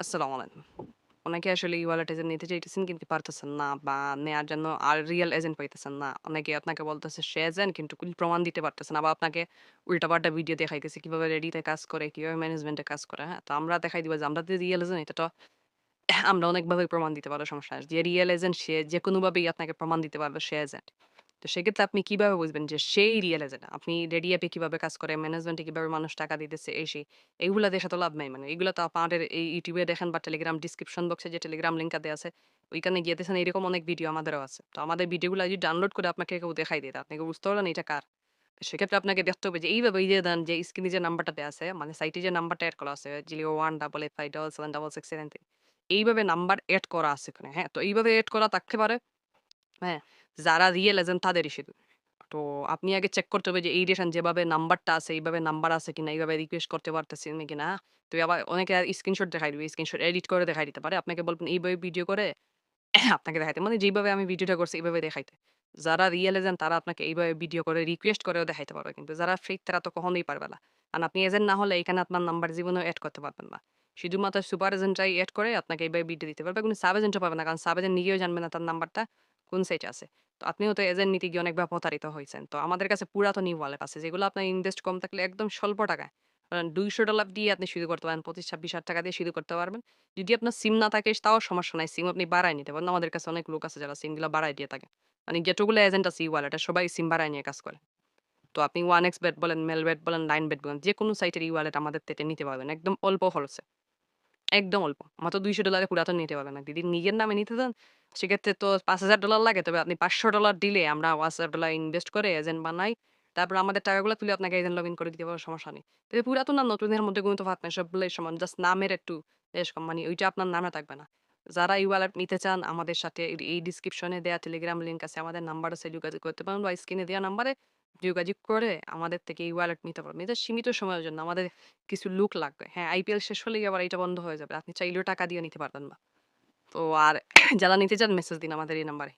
আসসালামু আলাইকুম। অনেকে আসলে ই-ওয়ালেট এজেন্ট নিতে চাইতেছেন কিন্তু পারতেছেন না বা নেয়ার জন্য আর রিয়াল এজেন্ট পাইতেছেন না। অনেকে আপনাকে বলতেছে সে এজেন্ট কিন্তু প্রমাণ দিতে পারতেছে না বা আপনাকে ভিডিও দেখাইতেছে কীভাবে রেডিতে কাজ করে, কীভাবে ম্যানেজমেন্টে কাজ করে, হ্যাঁ? তো আমরা দেখাই দিব যে আমরা যে রিয়াল এজেন্ট এটা তো আমরা অনেকভাবে প্রমাণ দিতে পারব সমস্যা যে রিয়েল এজেন্ট সে যেকোনোভাবেই আপনাকে প্রমাণ দিতে পারবে সে এজেন্ট। তো সেক্ষেত্রে আপনি কীভাবে বুঝবেন যে সেই রিয়াল এজেন্ট? আপনি রেডি অ্যাপে কীভাবে কাজ করে, ম্যানেজমেন্টে কীভাবে মানুষ টাকা দিতেছে এই সেই। দেখে তো লাভ নাই মানে। এগুলা তো আপনাদের এই ইউটিউবে দেখেন বা টেলিগ্রাম ডিসক্রিপশন বক্সে যে টেলিগ্রাম লিংকটা দেয়া আছে, ওইখানে গিয়ে দেখেন এরকম অনেক ভিডিও আমাদেরও আছে। তো আমাদের ভিডিওগুলা যদি ডাউনলোড করে আপনাকে কেউ দেখাই দেয়, আপনি বুঝতে পারবেন এটা কার? সেক্ষেত্রে আপনাকে দেখতে হবে যে এইভাবে এই যে দেন যে স্ক্রিনে যে নাম্বারটা দেয়া আছে, মানে সাইটে যে নাম্বারটা এড করা আছে 0188577773 এইভাবে নাম্বার এড করা আছে এখানে, হ্যাঁ? তো এইভাবে এড করা থাকতে পারে, হ্যাঁ? যারা রিয়াল এজেন্ট তাদেরই শুধু। তো আপনি আগে চেক করতে হবে যে এই রেশন যেভাবে নাম্বারটা আছে, এইভাবে নাম্বার আছে কিনা, এইভাবে রিকোয়েস্ট করতে পারতেছেন কিনা, হ্যাঁ? তো আবার অনেকে স্ক্রিনশট দেখাই দিবে, স্ক্রিনশট এডিট করে দেখাই দিতে পারে। আপনাকে বলবেন এইভাবে ভিডিও করে আপনাকে দেখাইতে। মানে যেইভাবে আমি ভিডিওটা করছি এইভাবে দেখাইতে। যারা রিয়াল এজেন্ট তারা আপনাকে এইভাবে ভিডিও করে রিকোয়েস্ট করেও দেখাইতে পারবে। কিন্তু যারা ফেক তারা তো কখনোই পারবে না। কারণ আপনি এজেন্ট না হলে এখানে আপনার নাম্বার জীবনেও এড করতে পারবেন না। শুধুমাত্র সুপার এজেন্টরাই এড করে আপনাকে এইভাবে ভিডিও দিতে পারবে। কোনো সাব এজেন্টও পারবে না। কারণ সাব এজেন্ট নিজেও জানবে না তার নাম্বারটা কোন সাইটে আছে। তো আপনিও তো এজেন্ট নিতে গিয়ে অনেকবার প্রতারিত হইছেন। তো আমাদের কাছে পুরাতন ই-ওয়ালেট আছে যেগুলো আপনার ইনভেস্ট কম থাকলে একদম স্বল্প টাকায় ধরেন $200 দিয়ে আপনি শুরু করতে পারেন। 25-26,000 টাকা দিয়ে শুরু করতে পারবেন। যদি আপনার সিম না থাকে তাও সমস্যা নাই। সিম আপনি বাড়ায় নিতে পারেন। আমাদের কাছে অনেক লোক আছে যারা সিমগুলা বাড়ায় দিয়ে থাকে। মানে যতগুলো এজেন্ট আছে ই-ওয়ালেটে সবাই সিম বাড়ায় নিয়ে কাজ করে। তো আপনি ওয়ান এক্স বেড বলেন, মেল বেড বলেন, লাইন বেড বলেন যেকোনো সাইটের ই-ওয়ালেট আমাদের থেকে নিতে পারবেন। একদম অল্প খরচে। একদম অল্প। মাত্র দুইশো ডলারে পুরাতন নিতে পারবেন। আর যদি নিজের নামে নিতে চান সেক্ষেত্রে তো $5000 লাগে। তবে আপনি $500 দিলে আমরা $5000 ইনভেস্ট করে এজেন্ট বানাই। তারপর আমাদের টাকাগুলো তুলে আপনাকে এজেন্ট লগইন করে দিতে পারব সমস্যা নেই। তবে পুরাতন আর নতুনের মধ্যে কোনো তফাৎ নাই। সবগুলাই সমান। জাস্ট নামের একটু বেশ কম মানে ওইটা আপনার নামে থাকবে না। যারা ই-ওয়ালেট নিতে চান আমাদের সাথে এই ডিসক্রিপশনে দেয়া টেলিগ্রাম লিংক আছে। আমাদের নাম্বার আছে যোগাযোগ করতে পারেন বা স্ক্রিনে দেয়া নাম্বারে যোগাযোগ করে আমাদের থেকে ই-ওয়ালেট নিতে পারবেন। এটা সীমিত সময়ের জন্য। আমাদের কিছু লোক লাগবে। হ্যাঁ, আইপিএল শেষ হলেই আবার এটা বন্ধ হয়ে যাবে। আপনি চাইলেও টাকা দিয়ে নিতে পারবেন না। তো আর যারা নিতে চান মেসেজ দিন আমাদের এই নাম্বারে।